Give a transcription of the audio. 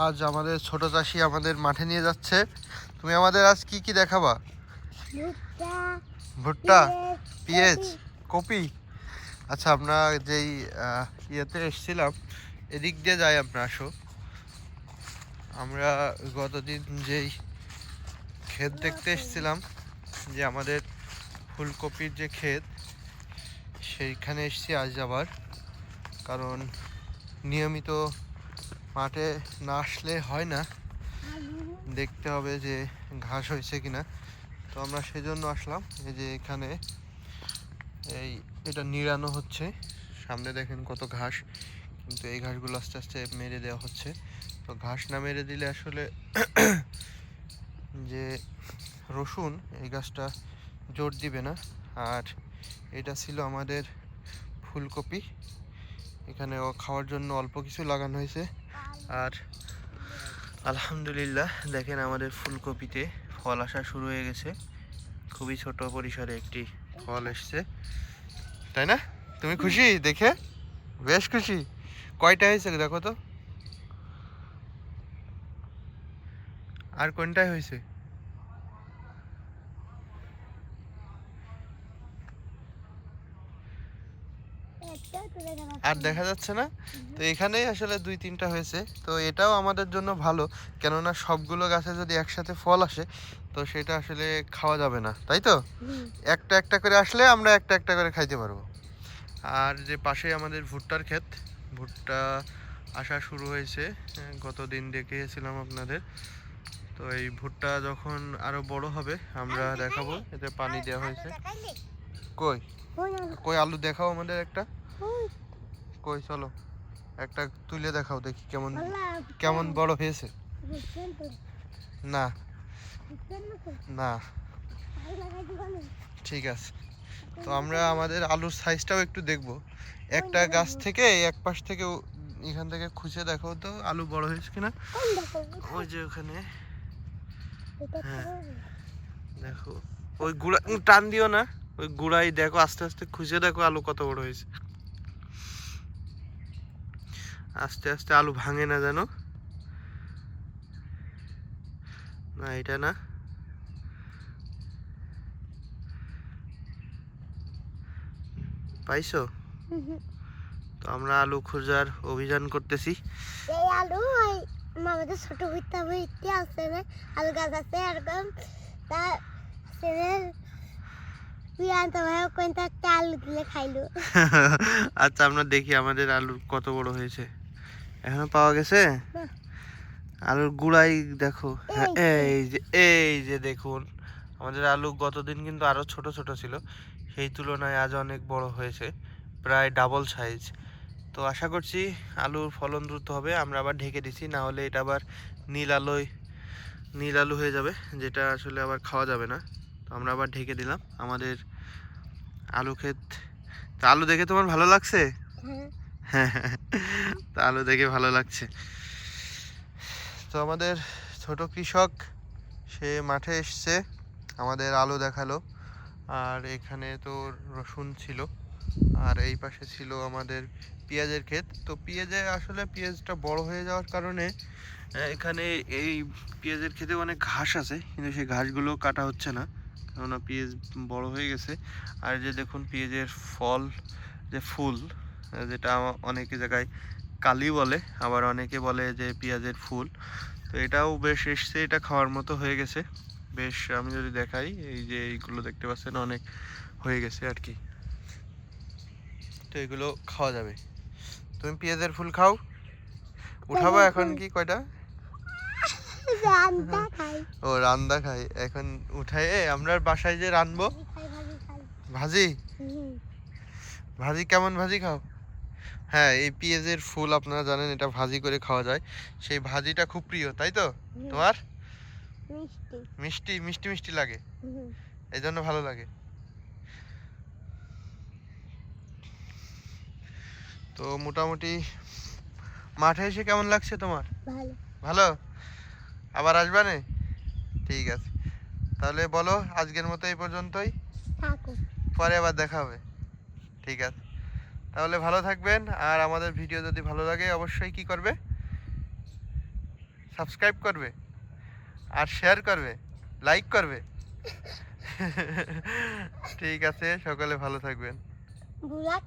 আজ আমাদের ছোট চাষি আমাদের মাঠে নিয়ে যাচ্ছে। তুমি আমাদের আজ কি কি দেখাবা? ভুট্টা পেঁয়াজ। কপি। আচ্ছা আমরা যেই ইয়েতে এসেছিলাম এদিক দিয়ে যাই আমরা আসো। আমরা গতদিন যেই ক্ষেত দেখতে এসেছিলাম যে আমাদের ফুলকপির যে ক্ষেত সেইখানে এসেছি আজ আবার। কারণ নিয়মিত মাঠে না আসলে হয় না। দেখতে হবে যে ঘাস হয়েছে কিনা। তো আমরা সেজন্য আসলাম। এই যে এখানে এই এটা নিড়ানো হচ্ছে। সামনে দেখেন কত ঘাস। কিন্তু এই ঘাসগুলো আস্তে আস্তে মেরে দেওয়া হচ্ছে। তো ঘাস না মেরে দিলে আসলে যে রসুন, এই গাছটা জোর দিবে না। আর এটা ছিল আমাদের ফুলকপি। এখানে খাওয়ার জন্য অল্প কিছু লাগানো হয়েছে। আর আলহামদুলিল্লাহ, দেখেন আমাদের ফুলকপিতে ফল আসা শুরু হয়ে গেছে। খুবই ছোট পরিসরে একটি ফল এসছে। তাই না? তুমি খুশি? দেখে? বেশ খুশি। কয়টা হয়েছে দেখো তো। আর কোনটায় হয়েছে একটাও তো দেখা যাচ্ছে আর দেখা যাচ্ছে না? তো এখানেই আসলে দুই তিনটা হয়েছে। তো এটাও আমাদের জন্য ভালো। কেননা সবগুলো গাছে যদি একসাথে ফল আসে তো সেটা আসলে খাওয়া যাবে না। তাই তো? একটা একটা করে আসলে আমরা একটা একটা করে খাইতে পারব। আর যে পাশে আমাদের ভুট্টার ক্ষেত ভুট্টা আসা শুরু হয়েছে গত দিন দেখিয়েছিলাম আপনাদের। তো এই ভুট্টা যখন আরও বড় হবে আমরা দেখাবো। এতে পানি দেওয়া হয়েছে। কই? কই আলু? দেখাও আমাদের একটা। কই চলো। একটা তুলে দেখাও দেখি কেমন কেমন বড় হয়েছে। না। না? ঠিক আছে। তো আমরা আমাদের আলুর সাইজটাও একটু দেখব। একটা গাছ থেকে এক পাশ থেকে এখান থেকে খুঁজে দেখো তো আলু বড় হয়েছে কিনা। কোন ওই যে ওখানে। হ্যাঁ। দেখো। ওই গুড়া টান দিও না। ওই গুড়াই দেখো আস্তে আস্তে খুঁজে দেখো আলু কত বড় হয়েছে। আস্তে আস্তে আলু ভাঙে না যেন। না এটা না। পাইছো। তো আমরা আলু খোঁজার অভিযান করতেছি। এই আলু ওই আমাদের ছোট ভুট্টা ভুট্টি আছে না আলু গাছ আছে এরকম। তা ছেলে প্রিয়ান্ত ভাই কোনটা একটা আলু দিলে খাইলো। আচ্ছা আমরা দেখি আমাদের আলু কত বড় হয়েছে। এখনও পাওয়া গেছে? আলুর গুড়াই দেখো। হ্যাঁ, এই যে এই যে দেখুন আমাদের আলু গতদিন কিন্তু আরও ছোট ছোট ছিল। সেই তুলনায় আজ অনেক বড় হয়েছে প্রায় ডাবল সাইজ তো আশা করছি আলুর ফলন দ্রুত হবে আমরা আবার ঢেকে দিছি না হলে এটা আবার নীল আলোয় নীল আলু হয়ে যাবে যেটা আসলে আবার খাওয়া যাবে না। তো আমরা আবার ঢেকে দিলাম আমাদের আলু ক্ষেত। তা আলু দেখে তোমার ভালো লাগছে? হ্যাঁ। তা আলু দেখে ভালো লাগছে। তো আমাদের ছোট কৃষক, সে মাঠে এসছে, আমাদের আলু দেখাল। আর এখানে তো রসুন ছিল, আর এই পাশে ছিল আমাদের পেঁয়াজের ক্ষেত। তো পেঁয়াজে আসলে পেঁয়াজটা বড় হয়ে যাওয়ার কারণে এখানে এই পেঁয়াজের ক্ষেতে অনেক ঘাস আছে, কিন্তু সেই ঘাসগুলো কাটা হচ্ছে না। কেননা পেঁয়াজ বড় হয়ে গেছে। আর যে দেখুন পেঁয়াজের ফল, যে ফুল যেটা অনেক জায়গায় কালি বলে আবার অনেকে বলে যে পেঁয়াজের ফুল। তো এটাও বেশ এসছে এটা খাওয়ার মতো হয়ে গেছে। বেশ আমি যদি দেখাই এই যে এইগুলো দেখতে পাচ্ছেন অনেক হয়ে গেছে আর কি। তো এগুলো খাওয়া যাবে। তুমি পেঁয়াজের ফুল খাও। উঠাবো এখন কি কয়টা? ও রান্দা খাই। এখন উঠাই আমরা বাসায় যে রানবো। ভাজি ভাজি কেমন ভাজি খাও? হ্যাঁ এই পেঁয়াজের ফুল আপনারা জানেন এটা ভাজি করে খাওয়া যায়। সেই ভাজিটা খুব প্রিয় তাই তো? তোমার? মিষ্টি। মিষ্টি মিষ্টি লাগে। এই জন্য ভালো লাগে। তো মোটামুটি মাঠে এসে কেমন লাগছে তোমার? ভালো। ভালো? আবার আসবানে ঠিক আছে। তাহলে বলো আজকের মতো এই পর্যন্তই। পরে আবার দেখা হবে। ঠিক আছে। তাহলে ভালো থাকবেন, আর আমাদের ভিডিও যদি ভালো লাগে অবশ্যই কি করবে? সাবস্ক্রাইব করবে, আর শেয়ার করবে লাইক করবে। ঠিক আছে, সকলে ভালো থাকবেন।